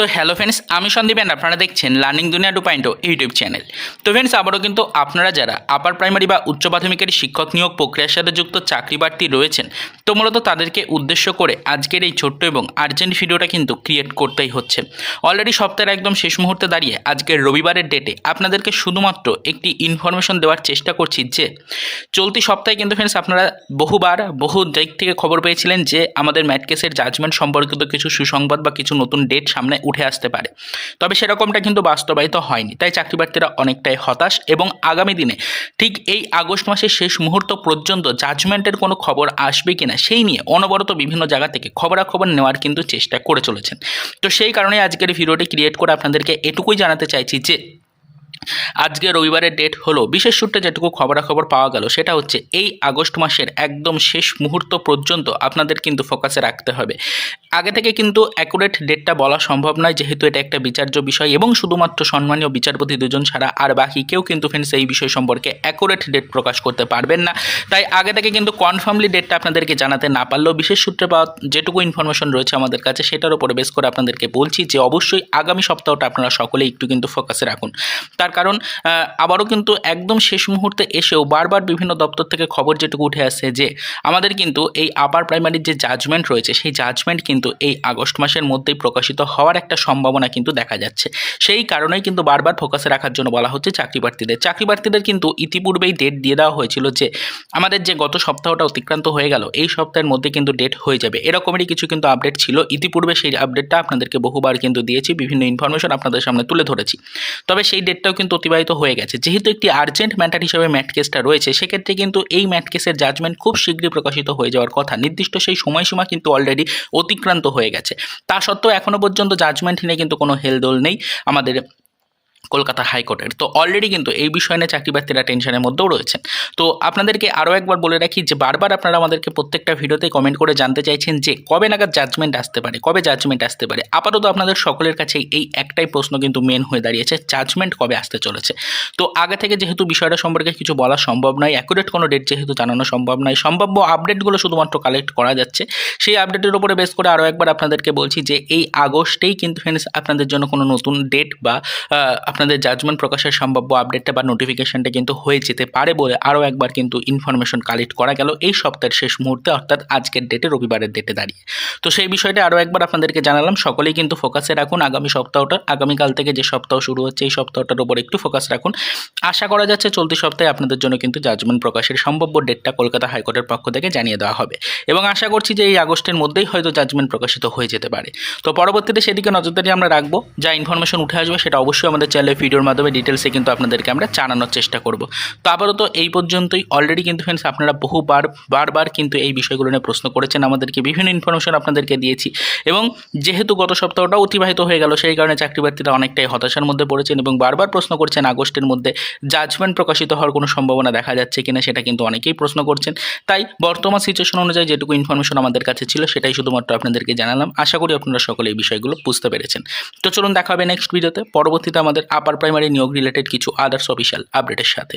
তো hello friends আমি Sandeep and আপনারা দেখছেন Learning Duniya two point YouTube channel তো ফ্রেন্ডস আবারও কিন্তু আপনারা যারা আপার প্রাইমারি বা উচ্চ প্রাথমিকের শিক্ষক নিয়োগ প্রক্রিয়ার সাথে যুক্ত চাকরি প্রার্থী রয়েছেন, তো মূলত তাদেরকে উদ্দেশ্য করে আজকের এই ছোট্ট এবং আর্জেন্ট ভিডিওটা কিন্তু ক্রিয়েট করতেই হচ্ছে। অলরেডি সপ্তাহের একদম শেষ মুহূর্তে দাঁড়িয়ে আজকের রবিবারের ডেটে আপনাদেরকে শুধুমাত্র একটি ইনফরমেশন দেওয়ার চেষ্টা করছি যে, চলতি সপ্তাহে কিন্তু ফ্রেন্ডস আপনারা বহুবার, বহু দিক থেকে খবর পেয়েছিলেন যে আমাদের ম্যাটকেসের জাজমেন্ট সম্পর্কিত কিছু সুসংবাদ বা কিছু নতুন ডেট সামনে উঠে আসতে পারে। তবে সেরকমটা কিন্তু বাস্তবায়িত হয়নি। তাই চাকরি প্রার্থীরা অনেকটাই হতাশ এবং আগামী দিনে ঠিক এই আগস্ট মাসের শেষ মুহূর্ত পর্যন্ত জাজমেন্টের কোনো খবর আসবে কিনা সেই নিয়ে অনবরত বিভিন্ন জায়গা থেকে খবরাখবর নেওয়ার কিন্তু চেষ্টা করে চলেছেন। তো সেই কারণে আজকের ভিডিওটি ক্রিয়েট করে আপনাদেরকে এটুকুই জানাতে চাইছি যে, আজকে রবিবারের ডেট হলো, বিশেষ সূত্রে যেটুকু খবরাখবর পাওয়া গেল সেটা হচ্ছে এই আগস্ট মাসের একদম শেষ মুহূর্ত পর্যন্ত আপনাদের কিন্তু ফোকাসে রাখতে হবে। আগে থেকে কিন্তু অ্যাকুরেট ডেটটা বলা সম্ভব নয়, যেহেতু এটা একটা বিচার্য বিষয় এবং শুধুমাত্র সম্মানীয় বিচারপতি দুজন ছাড়া আর বাকি কেউ কিন্তু ফ্রেন্ডস এই বিষয় সম্পর্কে অ্যাকুরেট ডেট প্রকাশ করতে পারবেন না। তাই আগে থেকে কিন্তু কনফার্মলি ডেটটা আপনাদেরকে জানাতে না পারলেও বিশেষ সূত্রে পাওয়া যেটুকু ইনফরমেশন রয়েছে আমাদের কাছে, সেটার উপরে বেস করে আপনাদেরকে বলছি যে অবশ্যই আগামী সপ্তাহটা আপনারা সকলেই একটু কিন্তু ফোকাসে রাখুন। তার কারণ আবারও কিন্তু একদম শেষ মুহূর্তে এসেও বারবার বিভিন্ন দপ্তর থেকে খবর যেটুকু উঠে আসছে যে, আমাদের কিন্তু এই আপার প্রাইমারির যে জাজমেন্ট রয়েছে, সেই জাজমেন্ট কিন্তু এই আগস্ট মাসের মধ্যেই প্রকাশিত হওয়ার একটা সম্ভাবনা কিন্তু দেখা যাচ্ছে। সেই কারণেই কিন্তু বারবার ফোকাসে রাখার জন্য বলা হচ্ছে চাকরি প্রার্থীদের চাকরি প্রার্থীদের কিন্তু ইতিপূর্বেই ডেট দিয়ে দেওয়া হয়েছিল যে, আমাদের যে গত সপ্তাহটা অতিক্রান্ত হয়ে গেল, এই সপ্তাহের মধ্যে কিন্তু ডেট হয়ে যাবে। এরকমেরই কিছু কিন্তু আপডেট ছিল। ইতিপূর্বে সেই আপডেটটা আপনাদেরকে বহুবার কিন্তু দিয়েছি, বিভিন্ন ইনফরমেশন আপনাদের সামনে তুলে ধরেছি। তবে সেই ডেটটাও কিন্তু অতিবাহিত হয়ে গেছে। যেহেতু একটি আর্জেন্ট ম্যাটার হিসেবে ম্যাট কেসটা রয়েছে, সেক্ষেত্রে কিন্তু এই ম্যাট কেসের জাজমেন্ট খুব শীঘ্রই প্রকাশিত হয়ে যাওয়ার কথা। নির্দিষ্ট সেই সময়সীমা কিন্তু অলরেডি অতিক্রান্ত হয়ে গেছে। তা সত্ত্বেও এখনও পর্যন্ত জাজমেন্ট নিয়ে কিন্তু কোনো হেলদোল নেই। আমাদের কলকাতা হাইকোর্টের তো অলরেডি কিন্তু এই বিষয় নিয়ে চাকরি প্রার্থীরা টেনশনের মধ্যেও রয়েছেন তো আপনাদেরকে আরও একবার বলে রাখি যে বারবার আপনারা আমাদেরকে প্রত্যেকটা ভিডিওতে কমেন্ট করে জানতে চাইছেন যে কবে নাগাদ জাজমেন্ট আসতে পারে, কবে জাজমেন্ট আসতে পারে। আপাতত আপনাদের সকলের কাছে এই একটাই প্রশ্ন কিন্তু মেন হয়ে দাঁড়িয়েছে জাজমেন্ট কবে আসতে চলেছে? তো আগে থেকে যেহেতু বিষয়টা সম্পর্কে কিছু বলা সম্ভব নয় অ্যাকুরেট কোনো ডেট যেহেতু জানানো সম্ভব নয়, সম্ভাব্য আপডেটগুলো শুধুমাত্র কালেক্ট করা যাচ্ছে। সেই আপডেটের উপরে বেস করে আরও একবার আপনাদেরকে বলছি যে এই আগস্টেই কিন্তু ফ্রেন্ডস আপনাদের জন্য কোনো নতুন ডেট বা আপনাদের জাজমেন্ট প্রকাশের সম্ভাব্য আপডেটটা বা নোটিফিকেশনটা কিন্তু হয়ে যেতে পারে বলে আরও একবার কিন্তু ইনফরমেশন কালেক্ট করা গেল এই সপ্তাহের শেষ মুহূর্তে, অর্থাৎ আজকের ডেটে রবিবারের ডেটে দাঁড়িয়ে। তো সেই বিষয়টা আরও একবার আপনাদেরকে জানালাম। সকলেই কিন্তু ফোকাসে রাখুন আগামী সপ্তাহটা। আগামীকাল থেকে যে সপ্তাহ শুরু হচ্ছে, এই সপ্তাহটার উপর একটু ফোকাস রাখুন। আশা করা যাচ্ছে চলতি সপ্তাহে আপনাদের জন্য কিন্তু জাজমেন্ট প্রকাশের সম্ভাব্য ডেটটা কলকাতা হাইকোর্টের পক্ষ থেকে জানিয়ে দেওয়া হবে। এবং আশা করছি যে এই আগস্টের মধ্যেই হয়তো জাজমেন্ট প্রকাশিত হয়ে যেতে পারে। তো পরবর্তীতে সেদিকে নজরদারি আমরা রাখব। যা ইনফরমেশন উঠে আসবে সেটা অবশ্যই আমাদের চ্যানেলে ভিডিওর মাধ্যমে ডিটেলসে কিন্তু আপনাদেরকে আমরা জানানোর চেষ্টা করব। তো আপাতত এই পর্যন্তই। অলরেডি কিন্তু ফ্রেন্ডস আপনারা বহুবার, বারবার কিন্তু এই বিষয়গুলো নিয়ে প্রশ্ন করেছেন। আমাদেরকে বিভিন্ন ইনফরমেশন আপনাদেরকে দিয়েছি। এবং যেহেতু গত সপ্তাহটা অতিবাহিত হয়ে গেল, সেই কারণে চাকরি প্রার্থীরা অনেকটাই হতাশার মধ্যে পড়েছেন এবং বারবার প্রশ্ন করছেন আগস্টের মধ্যে জাজমেন্ট প্রকাশিত হওয়ার কোনো সম্ভাবনা দেখা যাচ্ছে কিনা, সেটা কিন্তু অনেকেই প্রশ্ন করছেন। তাই বর্তমান সিচুয়েশন অনুযায়ী যেটুকু ইনফরমেশন আমাদের কাছে ছিল, সেটাই শুধুমাত্র আপনাদেরকে জানালাম। আশা করি আপনারা সকলে এই বিষয়গুলো বুঝতে পেরেছেন। তো চলুন দেখা হবে নেক্সট ভিডিওতে পরবর্তীতে আমাদের আপার প্রাইমারি নিয়োগ রিলেটেড কিছু আদার্স অফিসিয়াল আপডেটের সাথে।